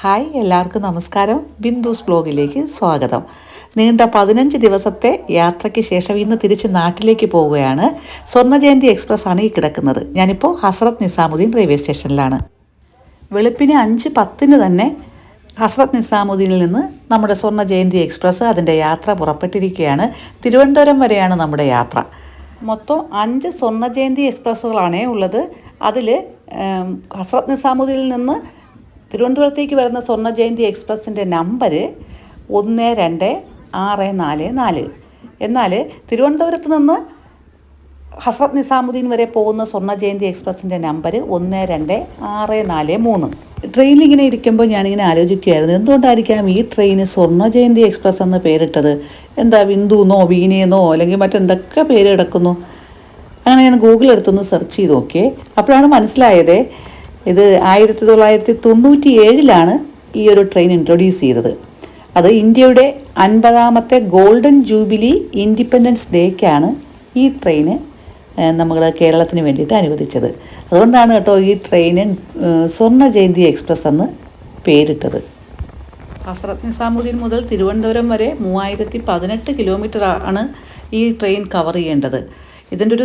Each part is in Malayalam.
ഹായ് എല്ലാവർക്കും നമസ്കാരം. ബിന്ദുസ് ബ്ലോഗിലേക്ക് സ്വാഗതം. നീണ്ട പതിനഞ്ച് ദിവസത്തെ യാത്രയ്ക്ക് ശേഷം ഇന്ന് തിരിച്ച് നാട്ടിലേക്ക് പോവുകയാണ്. സ്വർണജയന്തി എക്സ്പ്രസ് ആണ് ഈ കിടക്കുന്നത്. ഞാനിപ്പോൾ ഹസ്രത് നിസാമുദ്ദീൻ റെയിൽവേ സ്റ്റേഷനിലാണ്. വെളുപ്പിന് അഞ്ച് പത്തിന് തന്നെ ഹസ്രത് നിസാമുദ്ദീനിൽ നിന്ന് നമ്മുടെ സ്വർണ ജയന്തി എക്സ്പ്രസ് അതിന്റെ യാത്ര പുറപ്പെട്ടിരിക്കുകയാണ്. തിരുവനന്തപുരം വരെയാണ് നമ്മുടെ യാത്ര. മൊത്തം അഞ്ച് സ്വർണ ജയന്തി എക്സ്പ്രസ്സുകളാണേ ഉള്ളത്. അതിൽ ഹസ്രത് നിസാമുദ്ദീനിൽ നിന്ന് തിരുവനന്തപുരത്തേക്ക് വരുന്ന സ്വർണ ജയന്തി എക്സ്പ്രസിന്റെ നമ്പർ ഒന്ന് രണ്ട് ആറ് നാല് നാല്. എന്നാൽ തിരുവനന്തപുരത്ത് നിന്ന് ഹസ്രത് നിസാമുദ്ദീൻ വരെ പോകുന്ന സ്വർണ ജയന്തി എക്സ്പ്രസിന്റെ നമ്പർ ഒന്ന് രണ്ട് ആറ് നാല് മൂന്ന്. ട്രെയിനിൽ ഇങ്ങനെ ഇരിക്കുമ്പോൾ ഞാനിങ്ങനെ ആലോചിക്കുകയായിരുന്നു എന്തുകൊണ്ടായിരിക്കാം ഈ ട്രെയിന് സ്വർണ ജയന്തി എക്സ്പ്രസ് എന്ന് പേരിട്ടത്? എന്താ ബിന്ദുന്നോ വീനയെന്നോ അല്ലെങ്കിൽ മറ്റെന്തൊക്കെ പേര് കിടക്കുന്നു? അങ്ങനെ ഞാൻ ഗൂഗിൾ എടുത്തൊന്ന് സെർച്ച് ചെയ്ത് നോക്കിയേ. അപ്പോഴാണ് മനസ്സിലായത് ഇത് ആയിരത്തി തൊള്ളായിരത്തി തൊണ്ണൂറ്റി ഏഴിലാണ് ഈ ഒരു ട്രെയിൻ ഇൻട്രൊഡ്യൂസ് ചെയ്തത്. അത് ഇന്ത്യയുടെ അൻപതാമത്തെ ഗോൾഡൻ ജൂബിലി ഇൻഡിപെൻഡൻസ് ഡേക്കാണ് ഈ ട്രെയിന് നമ്മൾ കേരളത്തിന് വേണ്ടിയിട്ട് അനുവദിച്ചത്. അതുകൊണ്ടാണ് കേട്ടോ ഈ ട്രെയിന് സ്വർണ ജയന്തി എക്സ്പ്രസ് എന്ന് പേരിട്ടത്. ഹസ്രത് നിസാമുദ്ദീൻ മുതൽ തിരുവനന്തപുരം വരെ മൂവായിരത്തി പതിനെട്ട് കിലോമീറ്റർ ആണ് ഈ ട്രെയിൻ കവർ ചെയ്യേണ്ടത്. ഇതിന്റെ ഒരു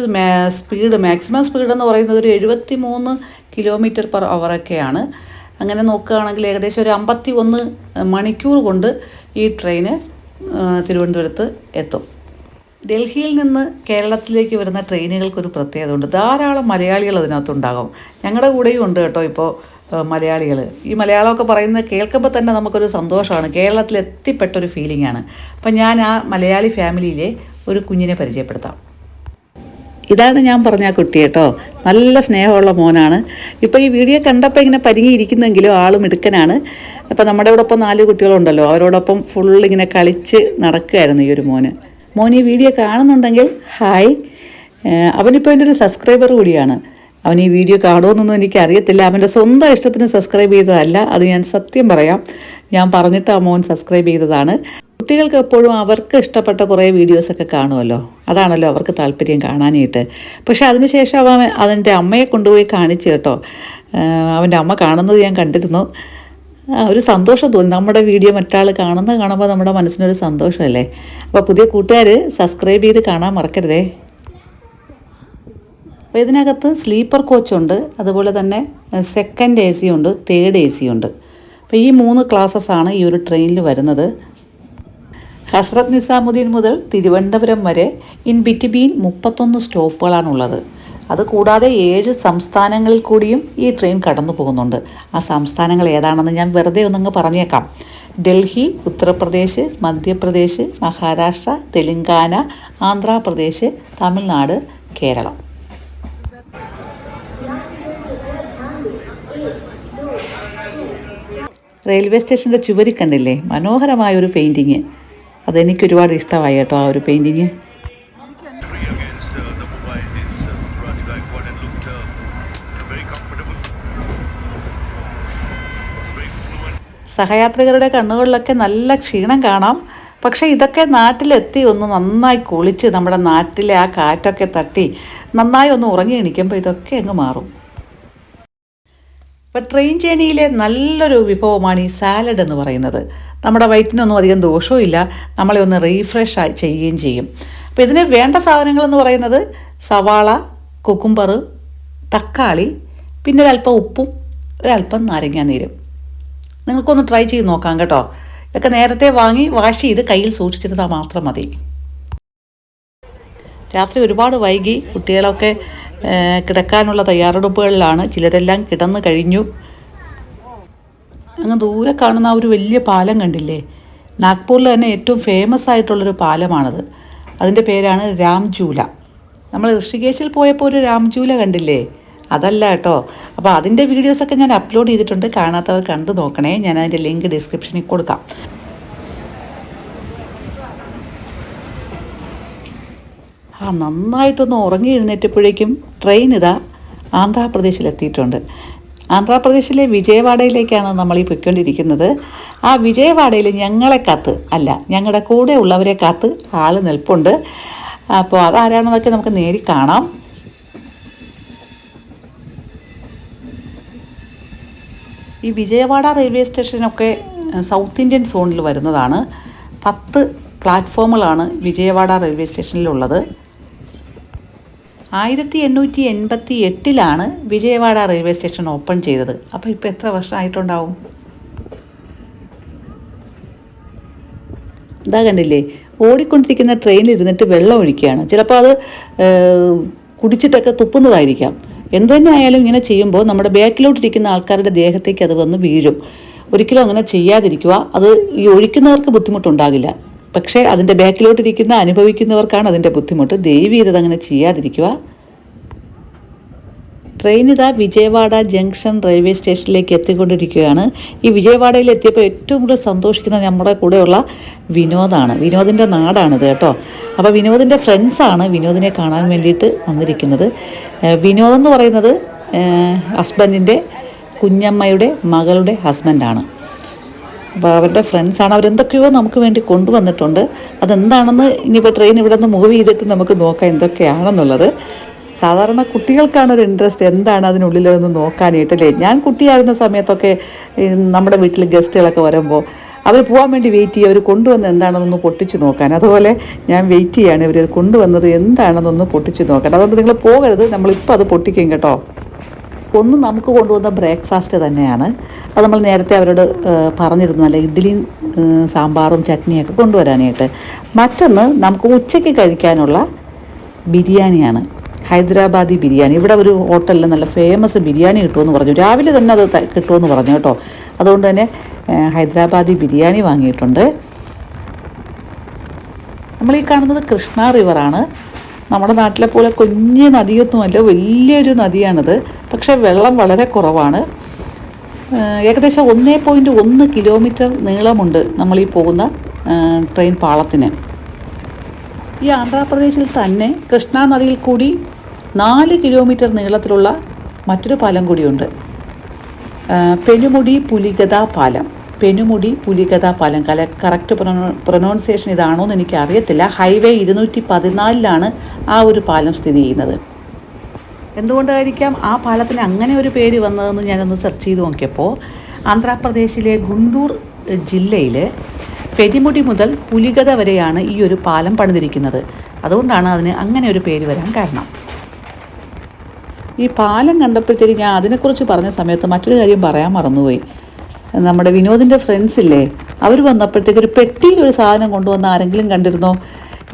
സ്പീഡ് മാക്സിമം സ്പീഡ് എന്ന് പറയുന്നത് ഒരു എഴുപത്തി മൂന്ന് കിലോമീറ്റർ പെർ അവറൊക്കെയാണ് അങ്ങനെ നോക്കുകയാണെങ്കിൽ ഏകദേശം ഒരു അമ്പത്തി ഒന്ന് മണിക്കൂർ കൊണ്ട് ഈ ട്രെയിന് തിരുവനന്തപുരത്ത് എത്തും. ഡൽഹിയിൽ നിന്ന് കേരളത്തിലേക്ക് വരുന്ന ട്രെയിനുകൾക്കൊരു പ്രത്യേകത ഉണ്ട് ധാരാളം മലയാളികൾ അതിനകത്തുണ്ടാകും. ഞങ്ങളുടെ കൂടെയും ഉണ്ട് കേട്ടോ ഇപ്പോൾ മലയാളികൾ ഈ മലയാളമൊക്കെ പറയുന്നത് കേൾക്കുമ്പോൾ തന്നെ നമുക്കൊരു സന്തോഷമാണ്. കേരളത്തിൽ എത്തിപ്പെട്ടൊരു ഫീലിംഗ് ആണ്. അപ്പം ഞാൻ ആ മലയാളി ഫാമിലിയിലെ ഒരു കുഞ്ഞിനെ പരിചയപ്പെടുത്താം. ഇതാണ് ഞാൻ പറഞ്ഞ ആ കുട്ടി കേട്ടോ. നല്ല സ്നേഹമുള്ള മോനാണ്. ഇപ്പോൾ ഈ വീഡിയോ കണ്ടപ്പോൾ ഇങ്ങനെ പരിങ്ങിയിരിക്കുന്നെങ്കിലും ആളും മിടുക്കനാണ്. അപ്പോൾ നമ്മുടെ ഇവിടെ ഒപ്പം നാല് കുട്ടികളുണ്ടല്ലോ. അവരോടൊപ്പം ഫുൾ ഇങ്ങനെ കളിച്ച് നടക്കുകയായിരുന്നു ഈ ഒരു മോന്. മോൻ ഈ വീഡിയോ കാണുന്നുണ്ടെങ്കിൽ ഹായ് അവനിപ്പോൾ എന്റെ ഒരു സബ്സ്ക്രൈബർ കൂടിയാണ്. അവൻ ഈ വീഡിയോ കാണുമെന്നൊന്നും എനിക്കറിയത്തില്ല. അവന്റെ സ്വന്തം ഇഷ്ടത്തിന് സബ്സ്ക്രൈബ് ചെയ്തതല്ല. അത് ഞാൻ സത്യം പറയാം. ഞാൻ പറഞ്ഞിട്ട് ആ മോൻ സബ്സ്ക്രൈബ് ചെയ്തതാണ്. കുട്ടികൾക്ക് എപ്പോഴും അവർക്ക് ഇഷ്ടപ്പെട്ട കുറേ വീഡിയോസൊക്കെ കാണുമല്ലോ. അതാണല്ലോ അവർക്ക് താല്പര്യം കാണാനായിട്ട്. പക്ഷേ അതിനുശേഷം അവൻ അതിന്റെ അമ്മയെ കൊണ്ടുപോയി കാണിച്ചു കേട്ടോ. അവന്റെ അമ്മ കാണുന്നത് ഞാൻ കണ്ടിരുന്നു. ഒരു സന്തോഷം തോന്നി. നമ്മുടെ വീഡിയോ മറ്റാൾ കാണുന്നത് കാണുമ്പോൾ നമ്മുടെ മനസ്സിനൊരു സന്തോഷമല്ലേ? അപ്പോൾ പുതിയ കൂട്ടുകാർ സബ്സ്ക്രൈബ് ചെയ്ത് കാണാൻ മറക്കരുതേ. അപ്പോൾ ഇതിനകത്ത് സ്ലീപ്പർ കോച്ചുണ്ട് അതുപോലെ തന്നെ സെക്കൻഡ് എ സി ഉണ്ട് തേർഡ് എ സി ഉണ്ട്. അപ്പോൾ ഈ മൂന്ന് ക്ലാസ്സസ് ആണ് ഈ ഒരു ട്രെയിനിൽ വരുന്നത്. ഹസ്രത് നിസാമുദ്ദീൻ മുതൽ തിരുവനന്തപുരം വരെ ഇൻ ബിറ്റ്വീൻ മുപ്പത്തൊന്ന് സ്റ്റോപ്പുകളാണുള്ളത്. അത് കൂടാതെ ഏഴ് സംസ്ഥാനങ്ങളിൽ കൂടിയും ഈ ട്രെയിൻ കടന്നു പോകുന്നുണ്ട്. ആ സംസ്ഥാനങ്ങൾ ഏതാണെന്ന് ഞാൻ വെറുതെ ഒന്നങ്ങ് പറഞ്ഞേക്കാം. ഡൽഹി ഉത്തർപ്രദേശ് മധ്യപ്രദേശ് മഹാരാഷ്ട്ര തെലങ്കാന ആന്ധ്രാപ്രദേശ് തമിഴ്നാട് കേരളം. റെയിൽവേ സ്റ്റേഷന്റെ ചുവരി കണ്ടില്ലേ? മനോഹരമായ ഒരു പെയിന്റിങ് അതെനിക്ക് ഒരുപാട് ഇഷ്ടമായി കേട്ടോ ആ ഒരു പെയിന്റിങ് സഹയാത്രികരുടെ കണ്ണുകളിലൊക്കെ നല്ല ക്ഷീണം കാണാം. പക്ഷേ ഇതൊക്കെ നാട്ടിലെത്തി ഒന്ന് നന്നായി കുളിച്ച് നമ്മുടെ നാട്ടിലെ ആ കാറ്റൊക്കെ തട്ടി നന്നായി ഒന്ന് ഉറങ്ങി എണിക്കുമ്പോൾ ഇതൊക്കെ അങ്ങ് മാറും. ഇപ്പം ട്രെയിൻ ജേണിയിലെ നല്ലൊരു വിഭവമാണ് ഈ സാലഡ് എന്ന് പറയുന്നത്. നമ്മുടെ വയറ്റിനൊന്നും അധികം ദോഷവും ഇല്ല നമ്മളെ ഒന്ന് റീഫ്രഷ് ആയി ചെയ്യുകയും ചെയ്യും. അപ്പോൾ ഇതിന് വേണ്ട സാധനങ്ങളെന്ന് പറയുന്നത് സവാള കുക്കുംബർ തക്കാളി പിന്നെ ഒരല്പം ഉപ്പും ഒരല്പം നാരങ്ങാനീരും നിങ്ങൾക്കൊന്ന് ട്രൈ ചെയ്ത് നോക്കാം കേട്ടോ. ഇതൊക്കെ നേരത്തെ വാങ്ങി വാഷ് ചെയ്ത് കയ്യിൽ സൂക്ഷിച്ചിരുന്നാൽ മാത്രം മതി. രാത്രി ഒരുപാട് വൈകി കുട്ടികളൊക്കെ കിടക്കാനുള്ള തയ്യാറെടുപ്പുകളിലാണ്. ചിലരെല്ലാം കിടന്നു കഴിഞ്ഞു. അങ്ങ് ദൂരെ കാണുന്ന ആ ഒരു വലിയ പാലം കണ്ടില്ലേ? നാഗ്പൂരിൽ തന്നെ ഏറ്റവും ഫേമസ് ആയിട്ടുള്ളൊരു പാലമാണത്. അതിന്റെ പേരാണ് രാംജൂല നമ്മൾ ഋഷികേശിൽ പോയപ്പോൾ ഒരു രാംജൂല കണ്ടില്ലേ? അതല്ല കേട്ടോ. അപ്പോൾ അതിന്റെ വീഡിയോസൊക്കെ ഞാൻ അപ്ലോഡ് ചെയ്തിട്ടുണ്ട്. കാണാത്തവർ കണ്ടു നോക്കണേ. ഞാൻ അതിന്റെ ലിങ്ക് ഡിസ്ക്രിപ്ഷനിൽ കൊടുക്കാം. ആ നന്നായിട്ടൊന്ന് ഉറങ്ങി എഴുന്നേറ്റപ്പോഴേക്കും ട്രെയിൻ ഇതാ ആന്ധ്രാപ്രദേശിലെത്തിയിട്ടുണ്ട്. ആന്ധ്രാപ്രദേശിലെ വിജയവാഡയിലേക്കാണ് നമ്മൾ ഈ പൊയ്ക്കൊണ്ടിരിക്കുന്നത്. ആ വിജയവാഡയിൽ ഞങ്ങളെ കാത്ത് അല്ല ഞങ്ങളുടെ കൂടെ ഉള്ളവരെ കാത്ത് ആൾ നിൽപ്പുണ്ട്. അപ്പോൾ അതാരാണെന്നൊക്കെ നമുക്ക് നേരി കാണാം. ഈ വിജയവാഡ റെയിൽവേ സ്റ്റേഷനൊക്കെ സൗത്ത് ഇന്ത്യൻ സോണിൽ വരുന്നതാണ്. പത്ത് പ്ലാറ്റ്ഫോമുകളാണ് വിജയവാഡ റെയിൽവേ സ്റ്റേഷനിലുള്ളത് ആയിരത്തി എണ്ണൂറ്റി എൺപത്തി എട്ടിലാണ് വിജയവാഡ റെയിൽവേ സ്റ്റേഷൻ ഓപ്പൺ ചെയ്തത്. അപ്പോൾ ഇപ്പോൾ എത്ര വർഷമായിട്ടുണ്ടാവും? ഇതാ കണ്ടില്ലേ ഓടിക്കൊണ്ടിരിക്കുന്ന ട്രെയിനിൽ ഇരുന്നിട്ട് വെള്ളം ഒഴിക്കുകയാണ്. ചിലപ്പോൾ അത് കുടിച്ചിട്ടൊക്കെ തുപ്പുന്നതായിരിക്കാം. എന്തു തന്നെ ആയാലും ഇങ്ങനെ ചെയ്യുമ്പോൾ നമ്മുടെ ബാക്കിലോട്ടിരിക്കുന്ന ആൾക്കാരുടെ ദേഹത്തേക്ക് അത് വന്ന് വീഴും. ഒരിക്കലും അങ്ങനെ ചെയ്യാതിരിക്കുക. അത് ഈ ഒഴിക്കുന്നവർക്ക് ബുദ്ധിമുട്ടുണ്ടാകില്ല. പക്ഷേ അതിന്റെ ബാക്കിലോട്ടിരിക്കുന്ന അനുഭവിക്കുന്നവർക്കാണ് അതിന്റെ ബുദ്ധിമുട്ട്. ചെയ്തത് അങ്ങനെ ചെയ്യാതിരിക്കുക. ട്രെയിൻ ഇതാ വിജയവാഡ ജംഗ്ഷൻ റെയിൽവേ സ്റ്റേഷനിലേക്ക് എത്തിക്കൊണ്ടിരിക്കുകയാണ്. ഈ വിജയവാഡയിൽ എത്തിയപ്പോൾ ഏറ്റവും കൂടുതൽ സന്തോഷിക്കുന്ന നമ്മുടെ കൂടെയുള്ള വിനോദാണ്. വിനോദിന്റെ നാടാണിത് കേട്ടോ. അപ്പോൾ വിനോദിന്റെ ഫ്രണ്ട്സാണ് വിനോദിനെ കാണാൻ വേണ്ടിയിട്ട് വന്നിരിക്കുന്നത്. വിനോദ് എന്ന് പറയുന്നത് ഹസ്ബൻഡിന്റെ കുഞ്ഞമ്മയുടെ മകളുടെ ഹസ്ബൻഡാണ്. അപ്പോൾ അവരുടെ ഫ്രണ്ട്സാണ് അവരെന്തൊക്കെയോ നമുക്ക് വേണ്ടി കൊണ്ടുവന്നിട്ടുണ്ട്. അതെന്താണെന്ന് ഇനിയിപ്പോൾ ട്രെയിൻ ഇവിടെ നിന്ന് മൂവ് ചെയ്തിട്ട് നമുക്ക് നോക്കാം എന്തൊക്കെയാണെന്നുള്ളത്. സാധാരണ കുട്ടികൾക്കാണ് ഒരു ഇൻട്രസ്റ്റ് എന്താണ് അതിനുള്ളിലെന്ന് നോക്കാനായിട്ടല്ലേ ഞാൻ കുട്ടിയായിരുന്ന സമയത്തൊക്കെ നമ്മുടെ വീട്ടിൽ ഗസ്റ്റുകളൊക്കെ വരുമ്പോൾ അവർ പോകാൻ വേണ്ടി വെയിറ്റ് ചെയ്യുക അവർ കൊണ്ടുവന്ന് എന്താണെന്നൊന്ന് പൊട്ടിച്ച് നോക്കാൻ. അതുപോലെ ഞാൻ വെയിറ്റ് ചെയ്യാണ് ഇവർ കൊണ്ടുവന്നത് എന്താണെന്നൊന്ന് പൊട്ടിച്ച് നോക്കാൻ. അതുകൊണ്ട് നിങ്ങൾ പോകരുത്. നമ്മളിപ്പോൾ അത് പൊട്ടിക്കും കേട്ടോ. ഒന്ന് നമുക്ക് കൊണ്ടുവന്ന ബ്രേക്ക്ഫാസ്റ്റ് തന്നെയാണ്. അത് നമ്മൾ നേരത്തെ അവരോട് പറഞ്ഞിരുന്നു. അല്ല ഇഡ്ഡലിയും സാമ്പാറും ചട്നിയൊക്കെ കൊണ്ടുവരാനായിട്ട്. മറ്റൊന്ന് നമുക്ക് ഉച്ചയ്ക്ക് കഴിക്കാനുള്ള ബിരിയാണിയാണ്. ഹൈദരാബാദി ബിരിയാണി. ഇവിടെ ഒരു ഹോട്ടലിൽ നല്ല ഫേമസ് ബിരിയാണി കിട്ടുമെന്ന് പറഞ്ഞു. രാവിലെ തന്നെ അത് കിട്ടുമെന്ന് പറഞ്ഞു കേട്ടോ. അതുകൊണ്ട് തന്നെ ഹൈദരാബാദി ബിരിയാണി വാങ്ങിയിട്ടുണ്ട്. നമ്മൾ ഈ കാണുന്നത് കൃഷ്ണ റിവറാണ് നമ്മുടെ നാട്ടിലെ പോലെ കുഞ്ഞ് നദിയൊന്നുമല്ല വലിയൊരു നദിയാണിത്. പക്ഷേ വെള്ളം വളരെ കുറവാണ്. ഏകദേശം ഒന്നേ പോയിന്റ് ഒന്ന് കിലോമീറ്റർ നീളമുണ്ട് നമ്മൾ ഈ പോകുന്ന ട്രെയിൻ പാളത്തിന്. ഈ ആന്ധ്രാപ്രദേശിൽ തന്നെ കൃഷ്ണ നദിയിൽ കൂടി നാല് കിലോമീറ്റർ നീളത്തിലുള്ള മറ്റൊരു പാലം കൂടിയുണ്ട്. പെരുമുടി പുലിഗത പാലം. പെനുമുടി പുലികഥ പാലം കല കറക്റ്റ് പ്രൊനൗൺസിയേഷൻ ഇതാണോ എന്ന് എനിക്ക് അറിയത്തില്ല ഹൈവേ ഇരുന്നൂറ്റി പതിനാലിലാണ് ആ ഒരു പാലം സ്ഥിതി ചെയ്യുന്നത്. എന്തുകൊണ്ടായിരിക്കാം ആ പാലത്തിന് അങ്ങനെ ഒരു പേര് വന്നതെന്ന് ഞാനൊന്ന് സെർച്ച് ചെയ്ത് നോക്കിയപ്പോൾ ആന്ധ്രാപ്രദേശിലെ ഗുണ്ടൂർ ജില്ലയിൽ പെരിമുടി മുതൽ പുലികത വരെയാണ് ഈ ഒരു പാലം പണിതിരിക്കുന്നത്. അതുകൊണ്ടാണ് അതിന് അങ്ങനെ ഒരു പേര് വരാൻ കാരണം. ഈ പാലം കണ്ടപ്പോഴത്തേക്ക് ഞാൻ അതിനെക്കുറിച്ച് പറഞ്ഞ സമയത്ത് മറ്റൊരു കാര്യം പറയാൻ മറന്നുപോയി. നമ്മുടെ വിനോദിന്റെ ഫ്രണ്ട്സ് ഇല്ലേ? അവർ വന്നപ്പോഴത്തേക്ക് ഒരു പെട്ടിയിൽ ഒരു സാധനം കൊണ്ടുവന്ന ആരെങ്കിലും കണ്ടിരുന്നോ?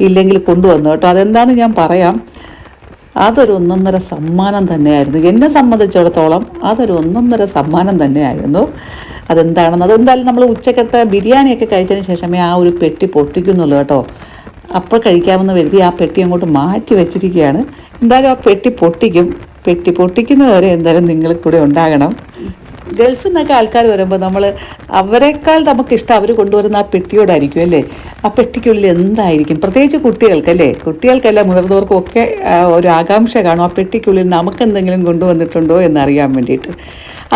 ഇല്ലെങ്കിൽ കൊണ്ടുവന്നു കേട്ടോ. അതെന്താണെന്ന് ഞാൻ പറയാം. അതൊരു ഒന്നൊന്നര സമ്മാനം തന്നെയായിരുന്നു. എന്നെ സംബന്ധിച്ചിടത്തോളം അതൊരു ഒന്നൊന്നര സമ്മാനം തന്നെയായിരുന്നു. അതെന്താണെന്ന് അതെന്തായാലും നമ്മൾ ഉച്ചക്കത്തെ ബിരിയാണിയൊക്കെ കഴിച്ചതിന് ശേഷമേ ആ ഒരു പെട്ടി പൊട്ടിക്കുന്നുള്ളൂ കേട്ടോ. അപ്പോൾ കഴിക്കാമെന്ന് കരുതി ആ പെട്ടി അങ്ങോട്ട് മാറ്റി വെച്ചിരിക്കുകയാണ്. എന്തായാലും ആ പെട്ടി പൊട്ടിക്കും. പെട്ടി പൊട്ടിക്കുന്നവരെ എന്തായാലും നിങ്ങൾ കൂടെ ഉണ്ടാകണം. ഗൾഫിൽ നിന്നൊക്കെ ആൾക്കാർ വരുമ്പോൾ നമ്മൾ അവരെക്കാൾ നമുക്കിഷ്ടം അവർ കൊണ്ടുവരുന്ന ആ പെട്ടിയോടായിരിക്കും അല്ലേ? ആ പെട്ടിക്കുള്ളിൽ എന്തായിരിക്കും? പ്രത്യേകിച്ച് കുട്ടികൾക്കല്ലേ കുട്ടികൾക്കല്ല മുതിർന്നവർക്കും ഒക്കെ ഒരു ആകാംക്ഷ കാണും ആ പെട്ടിക്കുള്ളിൽ നമുക്ക് എന്തെങ്കിലും കൊണ്ടുവന്നിട്ടുണ്ടോ എന്നറിയാൻ വേണ്ടിയിട്ട്.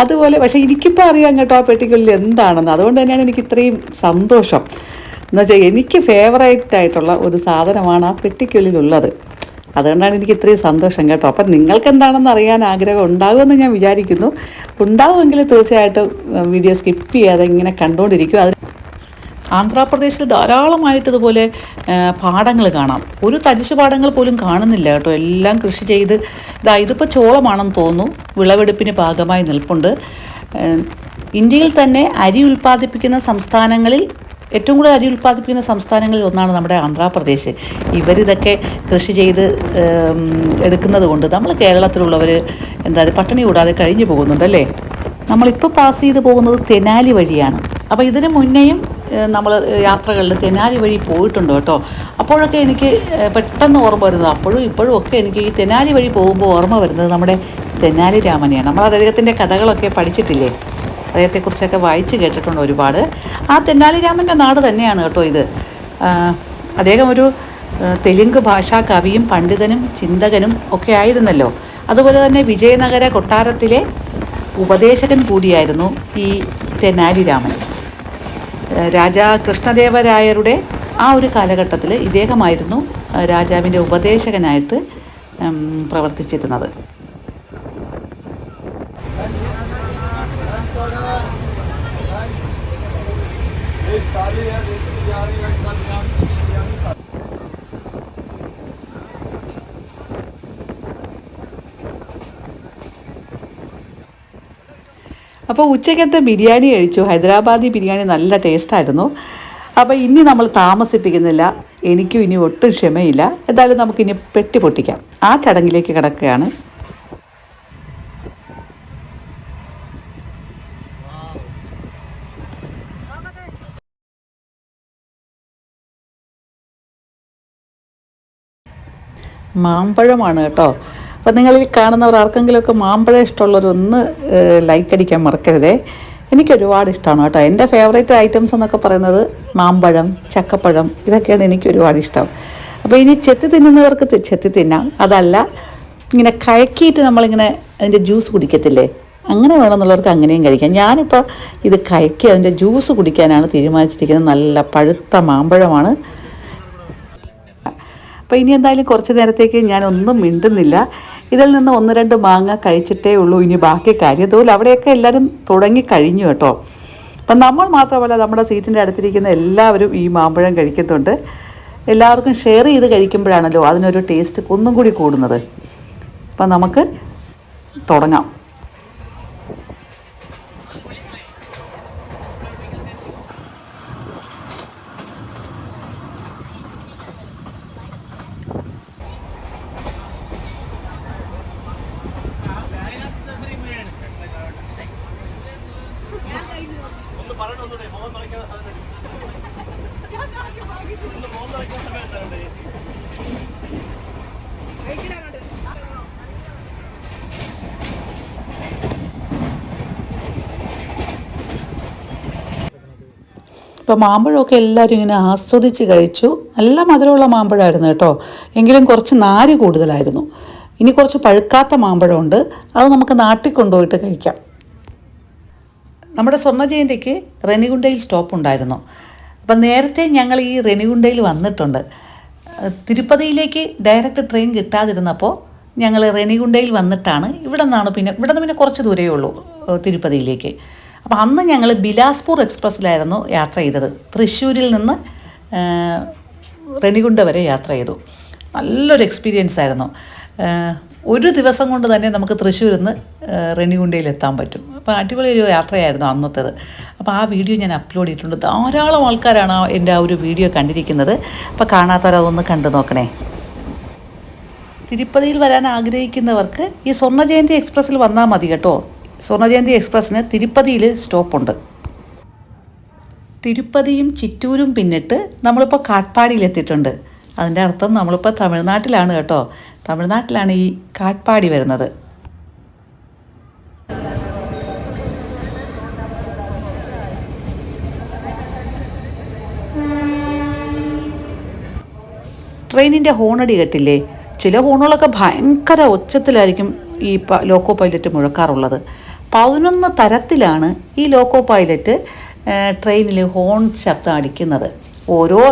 അതുപോലെ പക്ഷേ എനിക്കിപ്പോൾ അറിയാം കേട്ടോ ആ പെട്ടിക്കുള്ളിൽ എന്താണെന്ന്. അതുകൊണ്ട് തന്നെയാണ് എനിക്ക് ഇത്രയും സന്തോഷം. എന്നുവെച്ചാൽ എനിക്ക് ഫേവറേറ്റ് ആയിട്ടുള്ള ഒരു സാധനമാണ് ആ പെട്ടിക്കുള്ളിലുള്ളത്. അതുകൊണ്ടാണ് എനിക്ക് ഇത്രയും സന്തോഷം കേട്ടോ. അപ്പം നിങ്ങൾക്ക് എന്താണെന്ന് അറിയാൻ ആഗ്രഹം ഉണ്ടാകുമെന്ന് ഞാൻ വിചാരിക്കുന്നു. ഉണ്ടാവുമെങ്കിൽ തീർച്ചയായിട്ടും വീഡിയോ സ്കിപ്പ് ചെയ്യാതെ ഇങ്ങനെ കണ്ടുകൊണ്ടിരിക്കും അത് ആന്ധ്രാപ്രദേശിൽ ധാരാളമായിട്ട് ഇതുപോലെ പാടങ്ങൾ കാണാം. ഒരു തരിശു പാടങ്ങൾ പോലും കാണുന്നില്ല കേട്ടോ. എല്ലാം കൃഷി ചെയ്ത് ഇതാ ചോളമാണെന്ന് തോന്നുന്നു. വിളവെടുപ്പിന് ഭാഗമായി നിൽപ്പുണ്ട്. ഇന്ത്യയിൽ തന്നെ അരി ഉൽപ്പാദിപ്പിക്കുന്ന സംസ്ഥാനങ്ങളിൽ ഏറ്റവും കൂടുതൽ അരി ഉൽപ്പാദിപ്പിക്കുന്ന സംസ്ഥാനങ്ങളിൽ ഒന്നാണ് നമ്മുടെ ആന്ധ്രാപ്രദേശ്. ഇവരിതൊക്കെ കൃഷി ചെയ്ത് എടുക്കുന്നത് കൊണ്ട് നമ്മൾ കേരളത്തിലുള്ളവർ എന്താ പട്ടിണി കൂടാതെ കഴിഞ്ഞു പോകുന്നുണ്ടല്ലേ? നമ്മളിപ്പോൾ പാസ് ചെയ്ത് പോകുന്നത് തെനാലി വഴിയാണ്. അപ്പോൾ ഇതിന് മുന്നേയും നമ്മൾ യാത്രകളിൽ തെനാലി വഴി പോയിട്ടുണ്ട് കേട്ടോ. അപ്പോഴൊക്കെ എനിക്ക് പെട്ടെന്ന് ഓർമ്മ വരുന്നത് അപ്പോഴും ഇപ്പോഴും ഒക്കെ എനിക്ക് ഈ തെനാലി വഴി പോകുമ്പോൾ ഓർമ്മ വരുന്നത് നമ്മുടെ തെനാലി രാമനെയാണ്. നമ്മൾ അദ്ദേഹത്തിന്റെ കഥകളൊക്കെ പഠിച്ചിട്ടില്ലേ? അദ്ദേഹത്തെക്കുറിച്ചൊക്കെ വായിച്ച് കേട്ടിട്ടുണ്ട് ഒരുപാട്. ആ തെന്നാലിരാമന്റെ നാട് തന്നെയാണ് കേട്ടോ ഇത്. അദ്ദേഹം ഒരു തെലുങ്ക് ഭാഷാ കവിയും പണ്ഡിതനും ചിന്തകനും ഒക്കെ ആയിരുന്നല്ലോ. അതുപോലെ തന്നെ വിജയനഗര കൊട്ടാരത്തിലെ ഉപദേശകൻ കൂടിയായിരുന്നു ഈ തെനാലിരാമൻ രാജാ കൃഷ്ണദേവരായരുടെ ആ ഒരു കാലഘട്ടത്തിൽ ഇദ്ദേഹമായിരുന്നു രാജാവിന്റെ ഉപദേശകനായിട്ട് പ്രവർത്തിച്ചിരുന്നത്. അപ്പോൾ ഉച്ചയ്ക്കത്തെ ബിരിയാണി കഴിച്ചു. ഹൈദരാബാദി ബിരിയാണി നല്ല ടേസ്റ്റായിരുന്നു അപ്പോൾ ഇനി നമ്മൾ താമസിപ്പിക്കുന്നില്ല. എനിക്കും ഇനി ഒട്ടും ക്ഷമയില്ല. എന്തായാലും നമുക്കിനി പെട്ടി പൊട്ടിക്കാം. ആ ചടങ്ങിലേക്ക് കിടക്കുകയാണ്. മാമ്പഴമാണ് കേട്ടോ. അപ്പം നിങ്ങളിൽ കാണുന്നവർ ആർക്കെങ്കിലുമൊക്കെ മാമ്പഴം ഇഷ്ടമുള്ളവരൊന്ന് ലൈക്ക് അടിക്കാൻ മറക്കരുതേ. എനിക്ക് ഒരുപാട് ഇഷ്ടമാണ് കേട്ടോ. എന്റെ ഫേവറേറ്റ് ഐറ്റംസ് എന്നൊക്കെ പറയുന്നത് മാമ്പഴം ചക്കപ്പഴം ഇതൊക്കെയാണ് എനിക്ക് ഒരുപാട് ഇഷ്ടം. അപ്പോൾ ഇനി ചെത്തി തിന്നുന്നവർക്ക് ചെത്തി തിന്നാം. അതല്ല ഇങ്ങനെ കയക്കിയിട്ട് നമ്മളിങ്ങനെ അതിന്റെ ജ്യൂസ് കുടിക്കത്തില്ലേ? അങ്ങനെ വേണമെന്നുള്ളവർക്ക് അങ്ങനെയും കഴിക്കാം. ഞാനിപ്പോൾ ഇത് കയക്കി അതിന്റെ ജ്യൂസ് കുടിക്കാനാണ് തീരുമാനിച്ചിരിക്കുന്നത്. നല്ല പഴുത്ത മാമ്പഴമാണ്. അപ്പോൾ ഇനി എന്തായാലും കുറച്ച് നേരത്തേക്ക് ഞാൻ ഒന്നും മിണ്ടുന്നില്ല. ഇതിൽ നിന്ന് ഒന്ന് രണ്ട് മാങ്ങ കഴിച്ചിട്ടേ ഉള്ളൂ ഇനി ബാക്കി കാര്യം. അതുപോലെ അവിടെയൊക്കെ എല്ലാവരും തുടങ്ങി കഴിഞ്ഞു കേട്ടോ. അപ്പം നമ്മൾ മാത്രമല്ല നമ്മുടെ സീറ്റിന്റെ അടുത്തിരിക്കുന്ന എല്ലാവരും ഈ മാമ്പഴം കഴിക്കുന്നുണ്ട്. എല്ലാവർക്കും ഷെയർ ചെയ്ത് കഴിക്കുമ്പോഴാണല്ലോ അതിനൊരു ടേസ്റ്റ് ഒന്നും കൂടി കൂടുന്നത്. അപ്പം നമുക്ക് തുടങ്ങാം. ഇപ്പോൾ മാമ്പഴമൊക്കെ എല്ലാവരും ഇങ്ങനെ ആസ്വദിച്ച് കഴിച്ചു. നല്ല മധുരമുള്ള മാമ്പഴമായിരുന്നു കേട്ടോ. എങ്കിലും കുറച്ച് നാര് കൂടുതലായിരുന്നു. ഇനി കുറച്ച് പഴുക്കാത്ത മാമ്പഴമുണ്ട്. അത് നമുക്ക് നാട്ടിൽ കൊണ്ടുപോയിട്ട് കഴിക്കാം. നമ്മുടെ സ്വർണ ജയന്തിക്ക് റെനിഗുണ്ടയിൽ സ്റ്റോപ്പ് ഉണ്ടായിരുന്നു. അപ്പം നേരത്തെ ഞങ്ങൾ ഈ റെനിഗുണ്ടയിൽ വന്നിട്ടുണ്ട്. തിരുപ്പതിയിലേക്ക് ഡയറക്റ്റ് ട്രെയിൻ കിട്ടാതിരുന്നപ്പോൾ ഞങ്ങൾ റെണിഗുണ്ടയിൽ വന്നിട്ടാണ്. ഇവിടെ നിന്നാണ് പിന്നെ ഇവിടെ നിന്ന് പിന്നെ കുറച്ച് ദൂരമേ ഉള്ളൂ തിരുപ്പതിയിലേക്ക്. അപ്പോൾ അന്ന് ഞങ്ങൾ ബിലാസ്പൂർ എക്സ്പ്രസ്സിലായിരുന്നു യാത്ര ചെയ്തത്. തൃശ്ശൂരിൽ നിന്ന് റെണിഗുണ്ട വരെ യാത്ര ചെയ്തു. നല്ലൊരു എക്സ്പീരിയൻസ് ആയിരുന്നു. ഒരു ദിവസം കൊണ്ട് തന്നെ നമുക്ക് തൃശ്ശൂരിൽ നിന്ന് റെണിഗുണ്ടയിൽ എത്താൻ പറ്റും. അപ്പോൾ അടിപൊളി ഒരു യാത്രയായിരുന്നു അന്നത്തേത്. അപ്പോൾ ആ വീഡിയോ ഞാൻ അപ്ലോഡ് ചെയ്തിട്ടുണ്ട്. ധാരാളം ആൾക്കാരാണ് എന്റെ ആ ഒരു വീഡിയോ കണ്ടിരിക്കുന്നത്. അപ്പോൾ കാണാത്തവരതൊന്ന് കണ്ടു നോക്കണേ. തിരുപ്പതിയിൽ വരാൻ ആഗ്രഹിക്കുന്നവർക്ക് ഈ സ്വർണജയന്തി എക്സ്പ്രസ്സിൽ വന്നാൽ മതി കേട്ടോ. സ്വർണജയന്തി എക്സ്പ്രസ്സിന് തിരുപ്പതിയിൽ സ്റ്റോപ്പുണ്ട്. തിരുപ്പതിയും ചിറ്റൂരും പിന്നിട്ട് നമ്മളിപ്പോൾ കാട്ട്പാടിയിലെത്തിയിട്ടുണ്ട് അതിന്റെ അർത്ഥം നമ്മളിപ്പോൾ തമിഴ്നാട്ടിലാണ് കേട്ടോ. തമിഴ്നാട്ടിലാണ് ഈ കാട്ട്പാടി വരുന്നത്. ട്രെയിനിന്റെ ഹോണടി കേട്ടില്ലേ? ചില ഹോണുകളൊക്കെ ഭയങ്കര ഒച്ചത്തിലായിരിക്കും ഈ ലോക്കോ പൈലറ്റ് മുഴക്കാറുള്ളത്. പതിനൊന്ന് തരത്തിലാണ് ഈ ലോക്കോ പൈലറ്റ് ട്രെയിനിൽ ഹോൺ ശബ്ദം അടിക്കുന്നത്. ഓരോ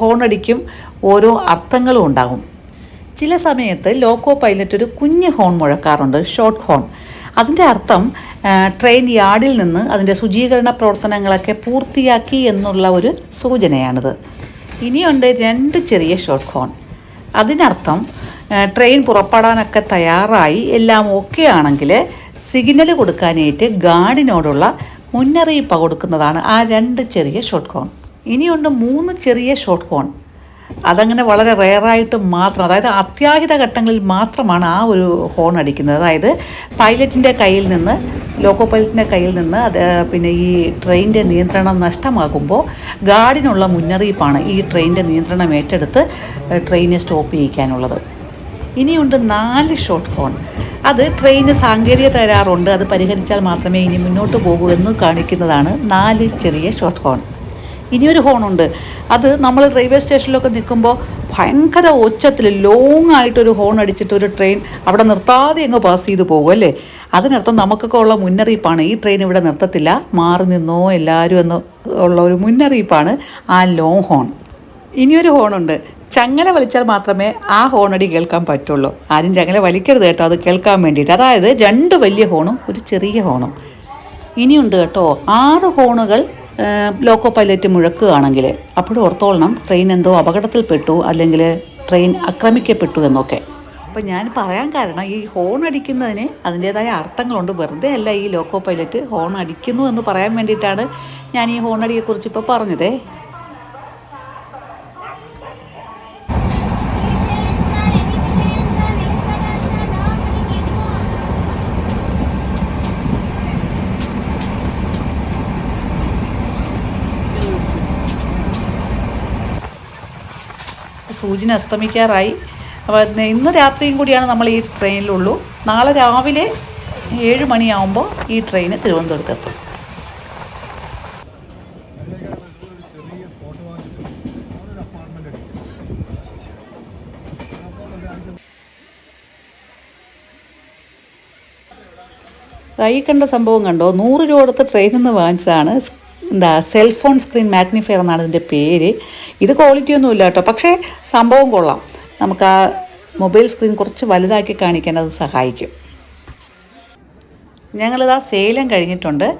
ഹോണടിക്കും ഓരോ അർത്ഥങ്ങളും ഉണ്ടാകും. ചില സമയത്ത് ലോക്കോ പൈലറ്റ് ഒരു കുഞ്ഞ് ഹോൺ മുഴക്കാറുണ്ട് ഷോർട്ട് ഹോൺ. അതിന്റെ അർത്ഥം ട്രെയിൻ യാർഡിൽ നിന്ന് അതിന്റെ ശുചീകരണ പ്രവർത്തനങ്ങളൊക്കെ പൂർത്തിയാക്കി എന്നുള്ള ഒരു സൂചനയാണിത്. ഇനിയുണ്ട് രണ്ട് ചെറിയ ഷോർട്ട് ഹോൺ. അതിനർത്ഥം ട്രെയിൻ പുറപ്പെടാനൊക്കെ തയ്യാറായി എല്ലാം ഓക്കെ ആണെങ്കിൽ സിഗ്നൽ കൊടുക്കാനായിട്ട് ഗാർഡിനോടുള്ള മുന്നറിയിപ്പ് കൊടുക്കുന്നതാണ് ആ രണ്ട് ചെറിയ ഷോർട്ട് ഹോൺ. ഇനിയുണ്ട് മൂന്ന് ചെറിയ ഷോർട്ട് ഹോൺ. അതങ്ങനെ വളരെ റെയറായിട്ട് മാത്രം അതായത് അത്യാഹിത ഘട്ടങ്ങളിൽ മാത്രമാണ് ആ ഒരു ഹോൺ അടിക്കുന്നത്. അതായത് പൈലറ്റിന്റെ കയ്യിൽ നിന്ന് ലോക്കോ പൈലറ്റിന്റെ കയ്യിൽ നിന്ന് അത് പിന്നെ ഈ ട്രെയിനിന്റെ നിയന്ത്രണം നഷ്ടമാകുമ്പോൾ ഗാർഡിനുള്ള മുന്നറിയിപ്പാണ് ഈ ട്രെയിനിന്റെ നിയന്ത്രണം ഏറ്റെടുത്ത് ട്രെയിനെ സ്റ്റോപ്പ് ചെയ്യിക്കാനുള്ളത്. ഇനിയുണ്ട് നാല് ഷോർട്ട് ഹോൺ. അത് ട്രെയിന് സാങ്കേതിക തരാറുണ്ട് അത് പരിഹരിച്ചാൽ മാത്രമേ ഇനി മുന്നോട്ട് പോകൂ എന്ന് കാണിക്കുന്നതാണ് നാല് ചെറിയ ഷോർട്ട് ഹോൺ. ഇനിയൊരു ഹോണുണ്ട്. അത് നമ്മൾ റെയിൽവേ സ്റ്റേഷനിലൊക്കെ നിൽക്കുമ്പോൾ ഭയങ്കര ഒച്ചത്തിൽ ലോങ് ആയിട്ടൊരു ഹോൺ അടിച്ചിട്ട് ഒരു ട്രെയിൻ അവിടെ നിർത്താതെ അങ്ങ് പാസ് ചെയ്ത് പോകും അല്ലേ? അതിനർത്ഥം നമുക്കൊക്കെ ഉള്ള മുന്നറിയിപ്പാണ്. ഈ ട്രെയിൻ ഇവിടെ നിർത്തത്തില്ല. മാറി നിന്നോ എല്ലാവരും എന്ന് ഉള്ള ഒരു മുന്നറിയിപ്പാണ് ആ ലോങ് ഹോൺ ഇനിയൊരു ഹോണുണ്ട്. ചങ്ങല വലിച്ചാൽ മാത്രമേ ആ ഹോണടി കേൾക്കാൻ പറ്റുള്ളൂ. ആരും ചങ്ങല വലിക്കരുത് കേട്ടോ. അത് കേൾക്കാൻ വേണ്ടിയിട്ട്. അതായത് രണ്ട് വലിയ ഹോണും ഒരു ചെറിയ ഹോണും. ഇനിയുണ്ട് കേട്ടോ. ആറ് ഹോണുകൾ ലോക്കോ പൈലറ്റ് മുഴക്കുകയാണെങ്കിൽ അപ്പോഴും ഓർത്തോളണം ട്രെയിൻ എന്തോ അപകടത്തിൽപ്പെട്ടു അല്ലെങ്കിൽ ട്രെയിൻ ആക്രമിക്കപ്പെട്ടു എന്നൊക്കെ. അപ്പം ഞാൻ പറയാൻ കാരണം ഈ ഹോൺ അടിക്കുന്നതിന് അതിന്റേതായ അർത്ഥങ്ങളുണ്ട്. വെറുതെ അല്ല ഈ ലോക്കോ പൈലറ്റ് ഹോൺ അടിക്കുന്നു എന്ന് പറയാൻ വേണ്ടിയിട്ടാണ് ഞാൻ ഈ ഹോൺ അടിയെക്കുറിച്ച് ഇപ്പോൾ പറഞ്ഞതേ. സൂര്യൻ അസ്തമിക്കാറായി. അപ്പോൾ ഇന്ന് രാത്രിയും കൂടിയാണ് നമ്മൾ ഈ ട്രെയിനിലുള്ളൂ. നാളെ രാവിലെ ഏഴ് മണിയാവുമ്പോൾ ഈ ട്രെയിന് തിരുവനന്തപുരത്ത് എത്തും. ചെറിയ ഫോട്ടോ വാങ്ങിച്ചിട്ട് അവിടെ ഒരു അപ്പാർട്ട്മെന്റ് ഈ കണ്ട സംഭവം കണ്ടോ? നൂറ് രൂപ കൊടുത്ത് ട്രെയിനിൽ നിന്ന് വാങ്ങിച്ചതാണ് എന്താ സെൽഫോൺ സ്ക്രീൻ മാഗ്നിഫയർ എന്നാണ് ഇതിന്റെ പേര്. ഇത് ക്വാളിറ്റി ഒന്നുമില്ല കേട്ടോ. പക്ഷേ സംഭവം കൊള്ളാം. നമുക്ക് ആ മൊബൈൽ സ്ക്രീൻ കുറച്ച് വലുതാക്കി കാണിക്കാൻ അത് സഹായിക്കും. ഞങ്ങളിതാ സേലം കഴിഞ്ഞിട്ടുണ്ട്.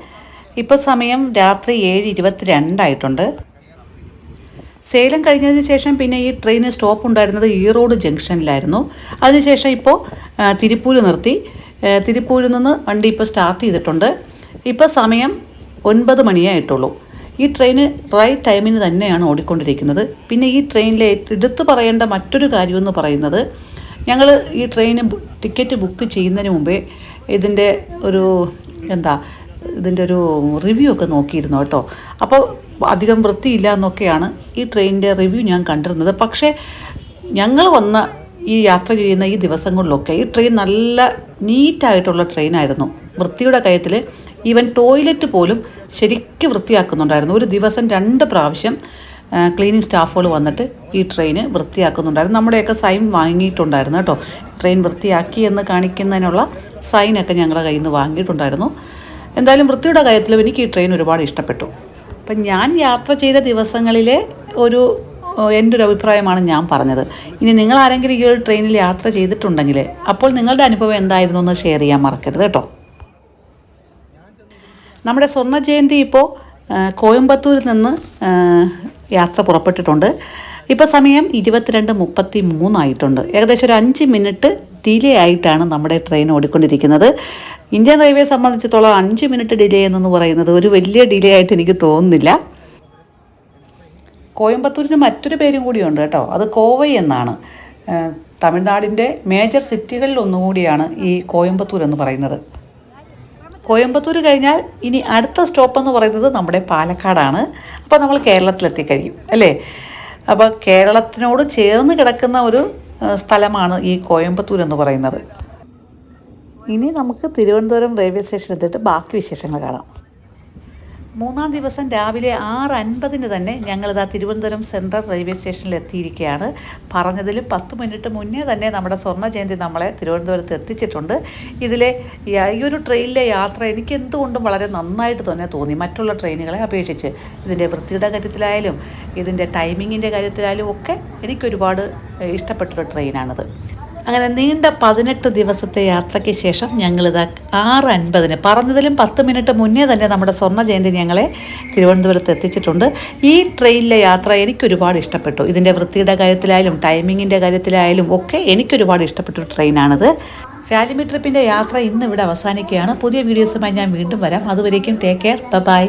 ഇപ്പോൾ സമയം രാത്രി ഏഴ് ഇരുപത്തി രണ്ടായിട്ടുണ്ട് സേലം കഴിഞ്ഞതിന് ശേഷം പിന്നെ ഈ ട്രെയിൻ സ്റ്റോപ്പ് ഉണ്ടായിരുന്നത് ഈറോഡ് ജംഗ്ഷനിലായിരുന്നു. അതിനുശേഷം ഇപ്പോൾ തിരുപ്പൂർ നിർത്തി. ആ, തിരുപ്പൂരിൽ നിന്ന് വണ്ടി ഇപ്പോൾ സ്റ്റാർട്ട് ചെയ്തിട്ടുണ്ട്. ഇപ്പോൾ സമയം ഒൻപത് മണിയേ ആയിട്ടുള്ളൂ ഈ ട്രെയിന് റൈറ്റ് ടൈമിന് തന്നെയാണ് ഓടിക്കൊണ്ടിരിക്കുന്നത്. പിന്നെ ഈ ട്രെയിനിലെ എടുത്തു പറയേണ്ട മറ്റൊരു കാര്യമെന്ന് പറയുന്നത് ഞങ്ങൾ ഈ ട്രെയിന് ടിക്കറ്റ് ബുക്ക് ചെയ്യുന്നതിന് മുമ്പേ ഇതിന്റെ ഒരു എന്താ ഇതിന്റെ ഒരു റിവ്യൂ ഒക്കെ നോക്കിയിരുന്നു കേട്ടോ. അപ്പോൾ അധികം വൃത്തിയില്ല എന്നൊക്കെയാണ് ഈ ട്രെയിനിന്റെ റിവ്യൂ ഞാൻ കണ്ടിരുന്നത്. പക്ഷേ ഞങ്ങൾ വന്ന ഈ യാത്ര ചെയ്യുന്ന ഈ ദിവസങ്ങളിലൊക്കെ ഈ ട്രെയിൻ നല്ല നീറ്റായിട്ടുള്ള ട്രെയിനായിരുന്നു. വൃത്തിയുടെ കാര്യത്തിൽ ഈവൻ ടോയ്ലറ്റ് പോലും ശരിക്കും വൃത്തിയാക്കുന്നുണ്ടായിരുന്നു. ഒരു ദിവസം രണ്ട് പ്രാവശ്യം ക്ലീനിങ് സ്റ്റാഫുകൾ വന്നിട്ട് ഈ ട്രെയിൻ വൃത്തിയാക്കുന്നുണ്ടായിരുന്നു. നമ്മുടെയൊക്കെ സൈൻ വാങ്ങിയിട്ടുണ്ടായിരുന്നു കേട്ടോ. ട്രെയിൻ വൃത്തിയാക്കി എന്ന് കാണിക്കുന്നതിനുള്ള സൈനൊക്കെ ഞങ്ങളുടെ കയ്യിൽ നിന്ന് വാങ്ങിയിട്ടുണ്ടായിരുന്നു. എന്തായാലും വൃത്തിയുടെ കാര്യത്തിലും എനിക്ക് ഈ ട്രെയിൻ ഒരുപാട് ഇഷ്ടപ്പെട്ടു. അപ്പം ഞാൻ യാത്ര ചെയ്ത ദിവസങ്ങളിലെ ഒരു എന്റെ ഒരു അഭിപ്രായമാണ് ഞാൻ പറഞ്ഞത്. ഇനി നിങ്ങൾ ആരെങ്കിലും ഈ ഒരു ട്രെയിനിൽ യാത്ര ചെയ്തിട്ടുണ്ടെങ്കിൽ അപ്പോൾ നിങ്ങളുടെ അനുഭവം എന്തായിരുന്നു എന്ന് ഷെയർ ചെയ്യാൻ മറക്കരുത് കേട്ടോ. നമ്മുടെ സ്വർണ ജയന്തി ഇപ്പോൾ കോയമ്പത്തൂരിൽ നിന്ന് യാത്ര പുറപ്പെട്ടിട്ടുണ്ട്. ഇപ്പോൾ സമയം ഇരുപത്തിരണ്ട് മുപ്പത്തി മൂന്നായിട്ടുണ്ട് ഏകദേശം ഒരു അഞ്ച് മിനിറ്റ് ഡിലേ ആയിട്ടാണ് നമ്മുടെ ട്രെയിൻ ഓടിക്കൊണ്ടിരിക്കുന്നത്. ഇന്ത്യൻ റെയിൽവേ സംബന്ധിച്ചിടത്തോളം അഞ്ച് മിനിറ്റ് ഡിലേ എന്നൊന്ന് പറയുന്നത് ഒരു വലിയ ഡിലേ ആയിട്ട് എനിക്ക് തോന്നുന്നില്ല. കോയമ്പത്തൂരിന് മറ്റൊരു പേരും കൂടിയുണ്ട് കേട്ടോ. അത് കോവൈ എന്നാണ്. തമിഴ്നാടിന്റെ മേജർ സിറ്റികളിൽ ഒന്നുകൂടിയാണ് ഈ കോയമ്പത്തൂർ എന്ന് പറയുന്നത്. കോയമ്പത്തൂർ കഴിഞ്ഞാൽ ഇനി അടുത്ത സ്റ്റോപ്പ് എന്ന് പറയുന്നത് നമ്മുടെ പാലക്കാടാണ്. അപ്പോൾ നമ്മൾ കേരളത്തിലെത്തി കഴിയും അല്ലേ? അപ്പോൾ കേരളത്തിനോട് ചേർന്ന് കിടക്കുന്ന ഒരു സ്ഥലമാണ് ഈ കോയമ്പത്തൂർ എന്ന് പറയുന്നത്. ഇനി നമുക്ക് തിരുവനന്തപുരം റെയിൽവേ സ്റ്റേഷൻ എത്തിയിട്ട് ബാക്കി വിശേഷങ്ങൾ കാണാം. മൂന്നാം ദിവസം രാവിലെ ആറ് അൻപതിന് തന്നെ ഞങ്ങളിതാ തിരുവനന്തപുരം സെൻട്രൽ റെയിൽവേ സ്റ്റേഷനിൽ എത്തിയിരിക്കുകയാണ് പറഞ്ഞതിൽ പത്ത് മിനിറ്റ് മുന്നേ തന്നെ നമ്മുടെ സ്വർണ ജയന്തി നമ്മളെ തിരുവനന്തപുരത്ത് എത്തിച്ചിട്ടുണ്ട്. ഇതിലെ ഈ ഒരു ട്രെയിനിലെ യാത്ര എനിക്ക് എന്തുകൊണ്ടും വളരെ നന്നായിട്ട് തന്നെ തോന്നി. മറ്റുള്ള ട്രെയിനുകളെ അപേക്ഷിച്ച് ഇതിന്റെ വൃത്തിയുടെ കാര്യത്തിലായാലും ഇതിന്റെ ടൈമിങ്ങിന്റെ കാര്യത്തിലായാലും ഒക്കെ എനിക്കൊരുപാട് ഇഷ്ടപ്പെട്ടൊരു ട്രെയിനാണിത്. അങ്ങനെ നീണ്ട പതിനെട്ട് ദിവസത്തെ യാത്രയ്ക്ക് ശേഷം ഞങ്ങളിത് ആറ് അൻപതിന് പറഞ്ഞതിലും പത്ത് മിനിറ്റ് മുന്നേ തന്നെ നമ്മുടെ സ്വർണ ജയന്തി ഞങ്ങളെ തിരുവനന്തപുരത്ത് എത്തിച്ചിട്ടുണ്ട്. ഈ ട്രെയിനിലെ യാത്ര എനിക്കൊരുപാട് ഇഷ്ടപ്പെട്ടു. ഇതിന്റെ വൃത്തിയുടെ കാര്യത്തിലായാലും ടൈമിങ്ങിന്റെ കാര്യത്തിലായാലും ഒക്കെ എനിക്കൊരുപാട് ഇഷ്ടപ്പെട്ട ട്രെയിനാണിത്. ഫാലിമി ട്രിപ്പിന്റെ യാത്ര ഇന്ന് ഇവിടെ അവസാനിക്കുകയാണ്. പുതിയ വീഡിയോസുമായി ഞാൻ വീണ്ടും വരാം. അതുവരേക്കും ടേക്ക് കെയർ ബൈ